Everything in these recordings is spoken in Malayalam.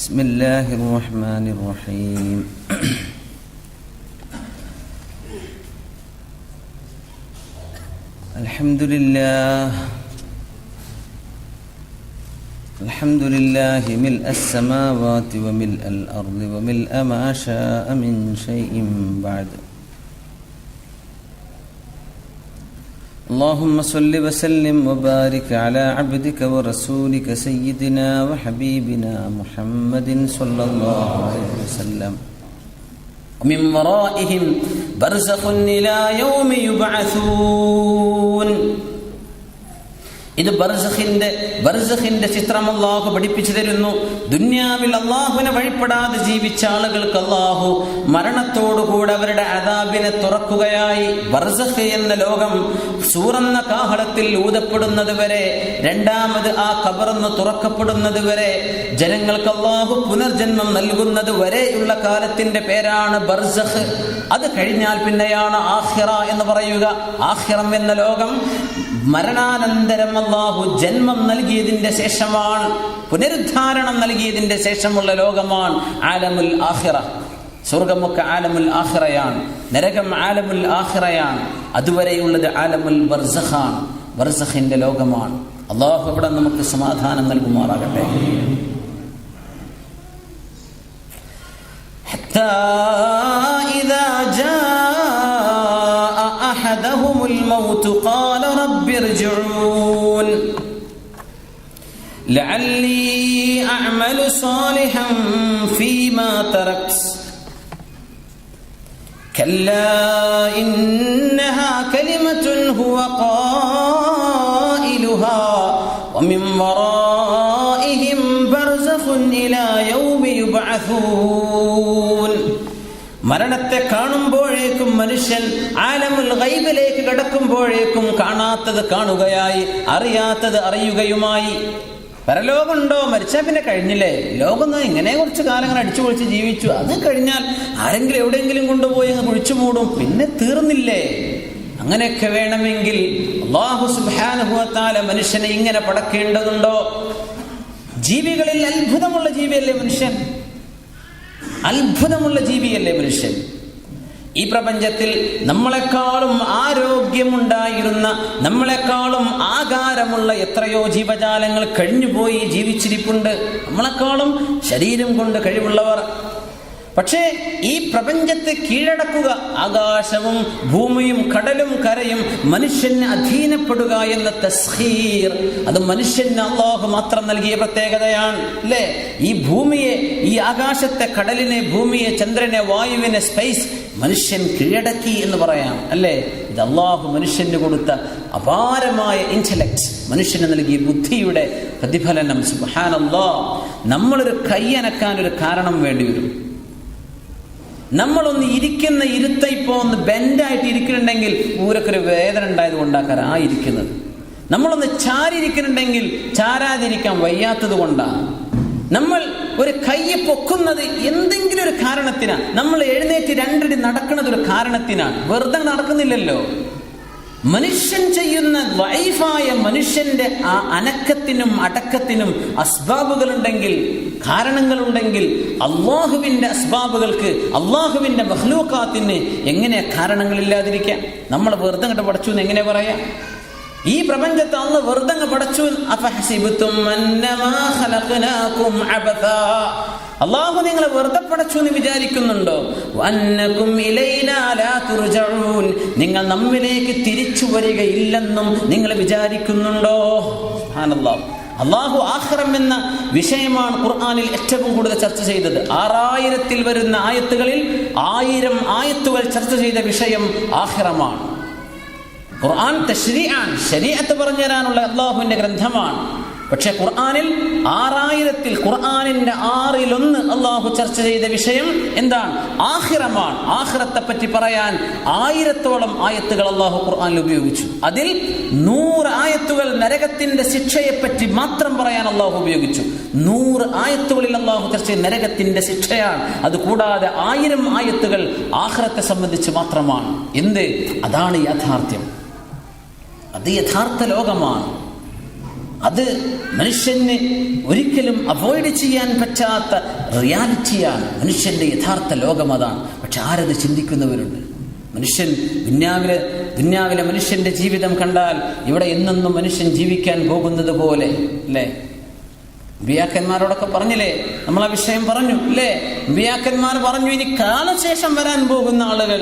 بسم الله الرحمن الرحيم. الحمد لله. الحمد لله ملء السماوات وملء الأرض وملء ما شاء من شيء بعد. اللهم صل وسلم وبارك على عبدك ورسولك سيدنا وحبيبنا محمد صلى الله عليه وسلم. من ورائهم برزخ إلى يوم يبعثون. ഇത് ബർസഖിന്റെ ബർസഖിന്റെ ചിത്രം അള്ളാഹു പഠിപ്പിച്ചു തരുന്നു. ദുന്യാവിൽ അള്ളാഹുവിനെ വഴിപ്പെടാതെ ജീവിച്ച ആളുകൾക്ക് അള്ളാഹു മരണത്തോടുകൂടെ അവരുടെ അതാബിനെ തുറക്കുകയായി. ബർസഖ് എന്ന ലോകം സൂറന്ന കാഹളത്തിൽ ഊതപ്പെടുന്നത് വരെ രണ്ടാമത് ആ കബറന്ന് തുറക്കപ്പെടുന്നത് വരെ ജനങ്ങൾക്ക് അള്ളാഹു പുനർജന്മം നൽകുന്നത് വരെയുള്ള കാലത്തിന്റെ പേരാണ് ബർസഖ്. അത് കഴിഞ്ഞാൽ പിന്നെയാണ് ആഹിറ എന്ന് പറയുക. ആഹിറം എന്ന ലോകം മരണാനന്തരം അള്ളാഹു ജന്മം നൽകിയതിന്റെ ശേഷമാണ് പുനരുദ്ധാരണം നൽകിയതിന്റെ ശേഷമുള്ള ലോകമാണ് ആലമുൽ ആഹിറ സ്വർഗമൊക്കെ ആലമുൽ ആഹിറയാണ് നരകം ആലമുൽ ആഹിറയാണ് അതുവരെയുള്ളത് ആലമുൽ ബർസഖാണ് ബർസഖിന്റെ ലോകമാണ് അള്ളാഹു ഇവിടെ നമുക്ക് സമാധാനം നൽകുമാറാകട്ടെ حتى الموت قال رب ارجعون. لعلي أعمل صالحا فيما تركت. كلا إنها كلمة هو قائلها ومن ورائهم برزخ إلى يوم يبعثون. മരണത്തെ കാണുമ്പോഴേക്കും മനുഷ്യൻ ആലമുൽ ഗൈബിലേക്ക് കിടക്കുമ്പോഴേക്കും കാണാത്തത് കാണുകയായി അറിയാത്തത് അറിയുകയുമായി. പരലോകമുണ്ടോ? മരിച്ചാൽ പിന്നെ കഴിഞ്ഞില്ലേ? ലോകം ഇങ്ങനെ കുറച്ച് കാലങ്ങൾ അടിച്ചു പൊളിച്ച് ജീവിച്ചു. അത് കഴിഞ്ഞാൽ ആരെങ്കിലും എവിടെയെങ്കിലും കൊണ്ടുപോയി അങ്ങ് കുഴിച്ചു മൂടും. പിന്നെ തീർന്നില്ലേ? അങ്ങനെയൊക്കെ വേണമെങ്കിൽ മനുഷ്യനെ ഇങ്ങനെ പടക്കേണ്ടതുണ്ടോ? ജീവികളിൽ അത്ഭുതമുള്ള ജീവിയല്ലേ മനുഷ്യൻ? അത്ഭുതമുള്ള ജീവിയല്ലേ മനുഷ്യൻ? ഈ പ്രപഞ്ചത്തിൽ നമ്മളെക്കാളും ആരോഗ്യമുണ്ടായിരുന്ന നമ്മളെക്കാളും ആകാരമുള്ള എത്രയോ ജീവജാലങ്ങൾ കഴിഞ്ഞുപോയി ജീവിച്ചിരിപ്പുണ്ട്. നമ്മളെക്കാളും ശരീരം കൊണ്ട് കഴിവുള്ളവർ. പക്ഷേ ഈ പ്രപഞ്ചത്തെ കീഴടക്കുക ആകാശവും ഭൂമിയും കടലും കരയും മനുഷ്യന് അധീനപ്പെടുക എന്ന തസ്ഹീർ അത് മനുഷ്യന് അള്ളാഹു മാത്രം നൽകിയ പ്രത്യേകതയാണ് അല്ലേ? ഈ ഭൂമിയെ ഈ ആകാശത്തെ കടലിനെ ഭൂമിയെ ചന്ദ്രനെ വായുവിനെ സ്പേസ് മനുഷ്യൻ കീഴടക്കി എന്ന് പറയാം അല്ലേ? ഇത് അള്ളാഹു മനുഷ്യന് കൊടുത്ത അപാരമായ ഇന്റലക്ട് മനുഷ്യന് നൽകിയ ബുദ്ധിയുടെ പ്രതിഫലനം സുഹാനല്ലാ നമ്മളൊരു കൈയനക്കാൻ ഒരു കാരണം വേണ്ടി വരും. നമ്മളൊന്ന് ഇരിക്കുന്ന ഇരുത്ത ഇപ്പോൾ ഒന്ന് ബെൻഡായിട്ട് ഇരിക്കുന്നുണ്ടെങ്കിൽ ഊരൊക്കെ ഒരു വേദന ഉണ്ടായത് കൊണ്ടാക്കാറ് ആ ഇരിക്കുന്നത്. നമ്മളൊന്ന് ചാരിയിരിക്കുന്നുണ്ടെങ്കിൽ ചാരാതിരിക്കാൻ വയ്യാത്തത് കൊണ്ടാണ് നമ്മൾ ഒരു കയ്യെ പൊക്കുന്നത് എന്തെങ്കിലും ഒരു കാരണത്തിനാണ് നമ്മൾ എഴുന്നേറ്റ് രണ്ടടി നടക്കുന്നത് ഒരു കാരണത്തിനാണ് വെറുതെ നടക്കുന്നില്ലല്ലോ. മനുഷ്യൻ ചെയ്യുന്ന വൈഫായ മനുഷ്യന്റെ ആ അനക്കത്തിനും അടക്കത്തിനും അസ്ബാബുകളുണ്ടെങ്കിൽ കാരണങ്ങളുണ്ടെങ്കിൽ അള്ളാഹുവിന്റെ അസ്ബാബുകൾക്ക് അള്ളാഹുവിന്റെ മഹ്ലൂക്കാത്തിന് എങ്ങനെ കാരണങ്ങളില്ലാതിരിക്കാം? നമ്മൾ വെറുതെ കണ്ട് പഠിച്ചു എന്ന് എങ്ങനെ പറയാം? ഈ പ്രപഞ്ചത്തെ അന്ന് വെറുതെ പടച്ചു അള്ളാഹു നിങ്ങളെ വെറുതെ പടച്ചു എന്ന് വിചാരിക്കുന്നുണ്ടോ? നിങ്ങൾ നമ്മിലേക്ക് തിരിച്ചു വരികയില്ലെന്നും നിങ്ങൾ വിചാരിക്കുന്നുണ്ടോ? അള്ളാഹു ആഹ്റം എന്ന വിഷയമാണ് ഖുർആാനിൽ ഏറ്റവും കൂടുതൽ ചർച്ച ചെയ്തത്. ആറായിരത്തിൽ വരുന്ന ആയത്തുകളിൽ ആയിരം ആയത്തുകൾ ചർച്ച ചെയ്ത വിഷയം ആഹ്റമാണ് ഖുർആൻ തശ്രീആൻ ശരീഅത്ത് പറഞ്ഞു തരാനുള്ള അള്ളാഹുവിന്റെ ഗ്രന്ഥമാണ്. പക്ഷെ ഖുർആാനിൽ ആറായിരത്തിൽ ഖുർആാനിന്റെ ആറിലൊന്ന് അള്ളാഹു ചർച്ച ചെയ്ത വിഷയം എന്താണ്? ആഹിറമാണ് ആഹിറത്തെ പറ്റി പറയാൻ ആയിരത്തോളം ആയത്തുകൾ അള്ളാഹു ഖുർആാനിൽ ഉപയോഗിച്ചു. അതിൽ നൂറ് ആയത്തുകൾ നരകത്തിന്റെ ശിക്ഷയെ പറ്റി മാത്രം പറയാൻ അള്ളാഹു ഉപയോഗിച്ചു. നൂറ് ആയത്തുകളിൽ അള്ളാഹു ചർച്ച നരകത്തിന്റെ ശിക്ഷയാണ്. അത് കൂടാതെ ആയിരം ആയത്തുകൾ ആഹ്റത്തെ സംബന്ധിച്ച് മാത്രമാണ്. എന്ത്? അതാണ് യാഥാർത്ഥ്യം. അത് യഥാർത്ഥ ലോകമാണ്. അത് മനുഷ്യന് ഒരിക്കലും അവോയ്ഡ് ചെയ്യാൻ പറ്റാത്ത റിയാലിറ്റിയാണ്. മനുഷ്യന്റെ യഥാർത്ഥ ലോകം അതാണ്. പക്ഷെ ആരത് ചിന്തിക്കുന്നവരുണ്ട്? മനുഷ്യൻ ദുന്യാവിലെ ദുന്യാവിലെ മനുഷ്യന്റെ ജീവിതം കണ്ടാൽ ഇവിടെ എന്നെന്നും മനുഷ്യൻ ജീവിക്കാൻ പോകുന്നത് പോലെ അല്ലേ? ബിയാക്കന്മാരോടൊക്കെ പറഞ്ഞില്ലേ? നമ്മൾ ആ വിഷയം പറഞ്ഞു അല്ലേ? ബിയാക്കന്മാർ പറഞ്ഞു ഇനി കാലശേഷം വരാൻ പോകുന്ന ആളുകൾ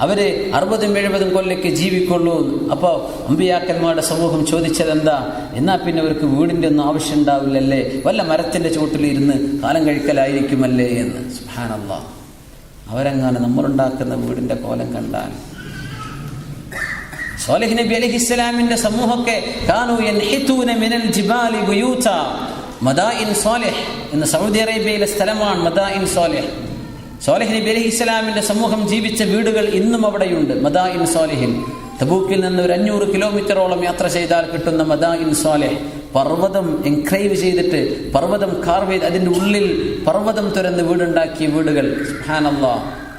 അവർ അറുപതും എഴുപതും കൊല്ലൊക്കെ ജീവിക്കുള്ളൂ അപ്പോൾ അമ്പിയാക്കന്മാരുടെ സമൂഹം ചോദിച്ചത് എന്താ എന്നാ പിന്നെ അവർക്ക് വീടിന്റെ ഒന്നും ആവശ്യം ഉണ്ടാവില്ലല്ലേ വല്ല മരത്തിന്റെ ചുവട്ടിലിരുന്ന് കാലം കഴിക്കലായിരിക്കുമല്ലേ? എന്ന്. സുഹാനല്ല അവരെങ്ങാനും നമ്മളുണ്ടാക്കുന്ന വീടിന്റെ കോലം കണ്ടാൽ. സോലഹ് നബി അലഹിസ്സലാമിന്റെ സമൂഹമൊക്കെ കാനു ബുയൂത മദായിൻ സോലിഹ് എന്ന സൗദി അറേബ്യയിലെ സ്ഥലമാണ് മദാഇൻ സോലിഹ്. സോലഹ് നബി അലഹി ഇസ്ലാമിന്റെ സമൂഹം ജീവിച്ച വീടുകൾ ഇന്നും അവിടെയുണ്ട് മദാഇൻ സോലിഹിൻ തബൂക്കിൽ നിന്ന് ഒരു അഞ്ഞൂറ് കിലോമീറ്ററോളം യാത്ര ചെയ്താൽ കിട്ടുന്ന മദാ ഇൻ സോലിഹ്. പർവതം എൻക്രൈവ് ചെയ്തിട്ട് പർവതം കാർവ് ചെയ്ത് അതിന്റെ ഉള്ളിൽ പർവതം തുരന്ന് വീടുണ്ടാക്കിയ വീടുകൾ സുബ്ഹാനല്ലാ.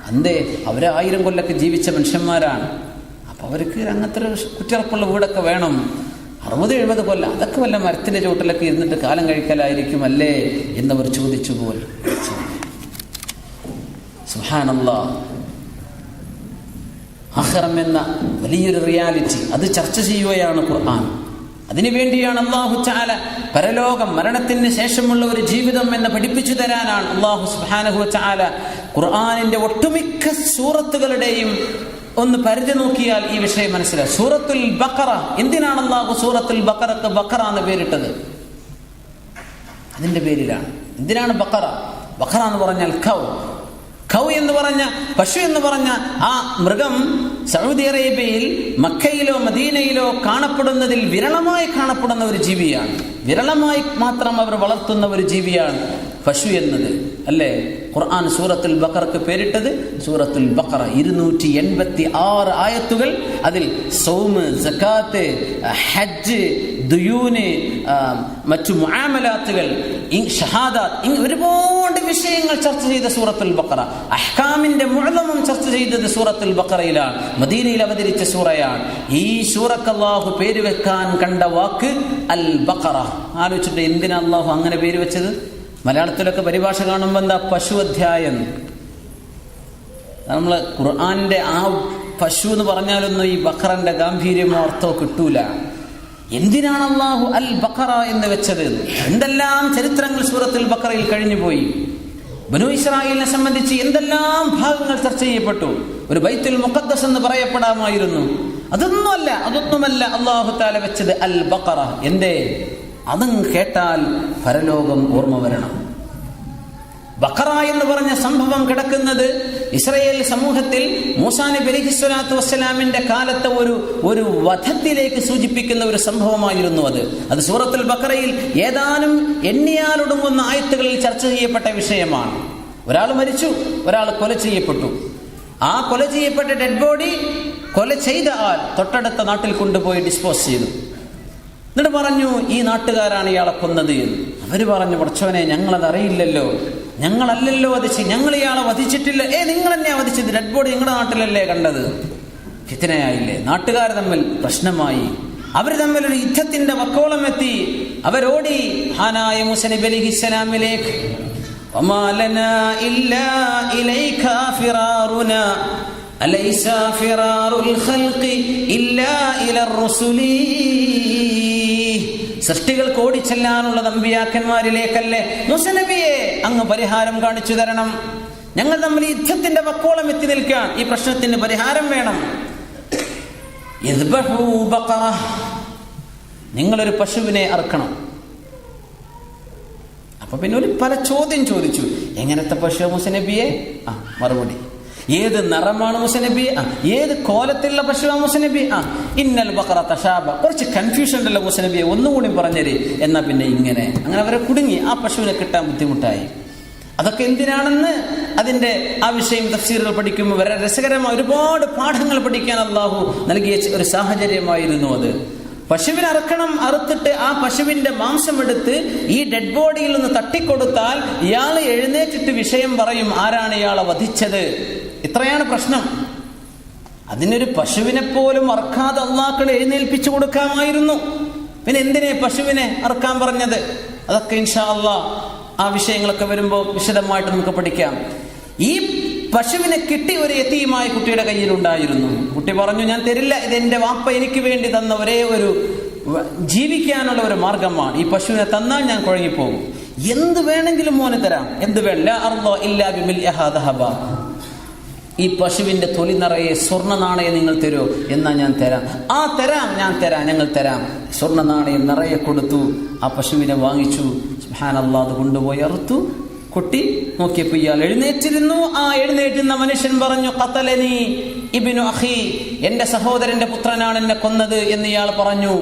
അന്തേ അവരെ ആയിരം കൊല്ലൊക്കെ ജീവിച്ച മനുഷ്യന്മാരാണ്. അപ്പോൾ അവർക്ക് അങ്ങനത്തെ ഒരു കുറ്റിറപ്പുള്ള വീടൊക്കെ വേണം. അറുപത് എഴുപത് കൊല്ലം. അതൊക്കെ വല്ല മരത്തിന്റെ ചുവട്ടിലൊക്കെ ഇരുന്നിട്ട് കാലം കഴിക്കലായിരിക്കും അല്ലേ എന്നവർ ചോദിച്ചു പോൽ സുഹാനല്ല എന്ന വലിയൊരു റിയാലിറ്റി. അത് ചർച്ച ചെയ്യുകയാണ് ഖുർആൻ. അതിനുവേണ്ടിയാണ് അള്ളാഹു ചാല പരലോകം മരണത്തിന് ശേഷമുള്ള ഒരു ജീവിതം എന്ന് പഠിപ്പിച്ചു തരാനാണ് അള്ളാഹു സുഹാനഹു ചാല ഖുർആാനിന്റെ ഒട്ടുമിക്ക സൂറത്തുകളുടെയും ഒന്ന് പരിധി നോക്കിയാൽ ഈ വിഷയം മനസ്സിലായി. സൂറത്തുൽ ബക്കറ എന്തിനാണ് അള്ളാഹു സൂറത്തുൽ ബക്കറക്ക് ബക്കറ എന്ന് പേരിട്ടത്? അതിന്റെ പേരിലാണ്. എന്തിനാണ് ബക്കറ ബക്കറ എന്ന് പറഞ്ഞാൽ കൗ. കൗ എന്ന് പറഞ്ഞ പശു എന്ന് പറഞ്ഞ ആ മൃഗം സൗദി അറേബ്യയിൽ മക്കയിലോ മദീനയിലോ കാണപ്പെടുന്നതിൽ വിരളമായി കാണപ്പെടുന്ന ഒരു ജീവിയാണ്. വിരളമായി മാത്രം അവർ വളർത്തുന്ന ഒരു ജീവിയാണ്. പശു എന്നത് അല്ലേ? ഖുർആൻ സൂറത്തുൽ ബക്കർക്ക് പേരിട്ടത് സൂറത്തുൽ ബക്കറ ഇരുന്നൂറ്റി എൺപത്തി ആറ് ആയത്തുകൾ അതിൽ സൗമ് സക്കാത്ത് ഹജ്ജ് ദുയൂന് മറ്റു മുആമലാത്തുകൾ ഇ- ഷഹാദാത്ത് ഒരുപാട് വിഷയങ്ങൾ ചർച്ച ചെയ്ത സൂറത്തുൽ ബക്കറ അഹ്കാമിന്റെ മുഴുവനും ചർച്ച ചെയ്തത് സൂറത്തുൽ ബക്കറയിലാണ് മദീനയിൽ അവതരിച്ച സൂറയാണ്. ഈ സൂറക്ക് അള്ളാഹു പേര് വെക്കാൻ കണ്ട വാക്ക് അൽ ബക്കറ ആലോചിച്ചിട്ട് എന്തിനാ അള്ളാഹു അങ്ങനെ പേര് വെച്ചത്? മലയാളത്തിലൊക്കെ പരിഭാഷ കാണുമ്പോൾ എന്താ പശു അധ്യായം നമ്മൾ ഖുർആാനിന്റെ ആ പശു എന്ന് പറഞ്ഞാലൊന്നും ഈ ബക്കറന്റെ ഗാംഭീര്യമോ അർത്ഥമോ കിട്ടൂല. എന്തിനാണ് അള്ളാഹു അൽ ബക്കറ എന്ന് വെച്ചത്? എന്തെല്ലാം ചരിത്രങ്ങൾ സൂറത്തിൽ ബക്കറയിൽ കഴിഞ്ഞുപോയി. ബനു ഇസ്രായേലിനെ സംബന്ധിച്ച് എന്തെല്ലാം ഭാഗങ്ങൾ ചർച്ച ചെയ്യപ്പെട്ടു? ഒരു ബൈത്തുൽ മുഖദ്ദസ് എന്ന് പറയപ്പെടാമായിരുന്നു. അതൊന്നുമല്ല അതൊന്നുമല്ല അള്ളാഹു താല വെച്ചത് അൽ ബക്കറ. എന്തേ? അതും കേട്ടാൽ പരലോകം ഓർമ്മ വരണം. ബക്കറ എന്ന് പറഞ്ഞ സംഭവം കിടക്കുന്നത് ഇസ്രയേൽ സമൂഹത്തിൽ മൂസാ നബി അലൈഹി സ്വലാത്തു വസ്സലാമിന്റെ കാലത്തെ ഒരു ഒരു വധത്തിലേക്ക് സൂചിപ്പിക്കുന്ന ഒരു സംഭവമായിരുന്നു അത്. അത് സൂറത്തുൽ ബക്കറയിൽ ഏതാനും എണ്ണിയാലൊടുങ്ങുന്ന ആയത്തുകളിൽ ചർച്ച ചെയ്യപ്പെട്ട വിഷയമാണ്. ഒരാൾ മരിച്ചു ഒരാൾ കൊല ചെയ്യപ്പെട്ടു. ആ കൊല ചെയ്യപ്പെട്ട ഡെഡ് ബോഡി കൊല ചെയ്ത ആൾ തൊട്ടടുത്ത നാട്ടിൽ കൊണ്ടുപോയി ഡിസ്പോസ് ചെയ്തു. എന്നിട്ട് പറഞ്ഞു ഈ നാട്ടുകാരാണ് ഇയാളെ കൊന്നത് എന്ന്. അവർ പറഞ്ഞു പഠിച്ചവനെ ഞങ്ങളത് അറിയില്ലല്ലോ. ഞങ്ങളല്ലല്ലോ വധിച്ച് ഞങ്ങൾ ഇയാളെ വധിച്ചിട്ടില്ല. ഏ നിങ്ങൾ തന്നെയാ വധിച്ചത്? ഡെഡ് ബോഡി നിങ്ങളുടെ നാട്ടിലല്ലേ കണ്ടത്? ഫിത്തിനയായില്ലേ നാട്ടുകാർ തമ്മിൽ പ്രശ്നമായി. അവർ തമ്മിൽ ഒരു യുദ്ധത്തിന്റെ വക്കോളം എത്തി. അവരോടി ഹാനായ മുസനിബ് അലി ഹിസ്സലാമിലേക്ക് അലൈസ ഫിറാറുൽ ഖൽഖി ഇല്ലാ ഇലർ റസൂലീ. സൃഷ്ടികൾ ഓടിച്ചെല്ലാനുള്ള നമ്പിയാക്കന്മാരിലേക്കല്ലേ മുസനബിയെ അങ്ങ് പരിഹാരം കാണിച്ചു തരണം. ഞങ്ങൾ തമ്മിൽ യുദ്ധത്തിന്റെ വക്കോളം എത്തി നിൽക്കാൻ ഈ പ്രശ്നത്തിന് പരിഹാരം വേണം. നിങ്ങളൊരു പശുവിനെ അറക്കണം. അപ്പൊ പിന്നെ ഒരു പല ചോദ്യം ചോദിച്ചു. എങ്ങനത്തെ പശു മുസനബിയെ? ആ മറുപടി. ഏത് നിറമാണ് മുസനബി ആ ഏത് കോലത്തിലുള്ള പശുവാണ് മുസനബി ആ ഇന്നൽ ബക്കറ തഷാബ. കുറച്ച് കൺഫ്യൂഷൻ ഉണ്ടല്ലോ മുസനബിയെ ഒന്നുകൂടി പറഞ്ഞേര്. എന്നാ പിന്നെ ഇങ്ങനെ. അങ്ങനെ അവരെ കുടുങ്ങി. ആ പശുവിനെ കിട്ടാൻ ബുദ്ധിമുട്ടായി. അതൊക്കെ എന്തിനാണെന്ന് അതിന്റെ ആ വിഷയം തഫ്സീറുകൾ പഠിക്കുമ്പോൾ വളരെ രസകരമായ ഒരുപാട് പാഠങ്ങൾ പഠിക്കാൻ അള്ളാഹു നൽകിയ ഒരു സാഹചര്യമായിരുന്നു അത്. പശുവിനെ അറക്കണം അറുത്തിട്ട് ആ പശുവിന്റെ മാംസം എടുത്ത് ഈ ഡെഡ് ബോഡിയിൽ നിന്ന് തട്ടിക്കൊടുത്താൽ ഇയാൾ എഴുന്നേറ്റിട്ട് വിഷയം പറയും ആരാണ് ഇയാളെ വധിച്ചത്? ഇത്രയാണ് പ്രശ്നം. അതിനൊരു പശുവിനെ പോലും അറക്കാതെ അള്ളാക്കൾ എഴുന്നേൽപ്പിച്ചു കൊടുക്കാമായിരുന്നു. പിന്നെ എന്തിനെ പശുവിനെ അർക്കാൻ പറഞ്ഞത്? അതൊക്കെ ഇൻഷാ ആ വിഷയങ്ങളൊക്കെ വരുമ്പോൾ വിശദമായിട്ട് നമുക്ക് പഠിക്കാം. ഈ പശുവിനെ കിട്ടി ഒരു എത്തിയുമായ കുട്ടിയുടെ കയ്യിലുണ്ടായിരുന്നു. കുട്ടി പറഞ്ഞു ഞാൻ തരില്ല ഇത് എന്റെ വാപ്പ എനിക്ക് വേണ്ടി തന്ന ഒരേ ഒരു ജീവിക്കാനുള്ള ഒരു മാർഗമാണ്. ഈ പശുവിനെ തന്നാൽ ഞാൻ കുഴങ്ങിപ്പോകും. എന്ത് വേണമെങ്കിലും മോനെ തരാം. എന്ത് വേണ്ട അർദ്ദോ ഇല്ലാ. ഈ പശുവിന്റെ തൊലി നിറയെ സ്വർണ നാണയം നിങ്ങൾ തരൂ എന്നാ ഞാൻ തരാം. ആ തരാം ഞാൻ തരാം ഞങ്ങൾ തരാം. സ്വർണ നാണയം നിറയെ കൊടുത്തു. ആ പശുവിനെ വാങ്ങിച്ചു. അത് കൊണ്ടുപോയി അറുത്തു. കുട്ടി നോക്കിയപ്പോ ഇയാൾ എഴുന്നേറ്റിരുന്നു. ആ എഴുന്നേറ്റുന്ന മനുഷ്യൻ പറഞ്ഞു കത്തലനി ഇബിനു അഹി എന്റെ സഹോദരന്റെ പുത്രനാണ് എന്നെ കൊന്നത് എന്ന് ഇയാൾ പറഞ്ഞു.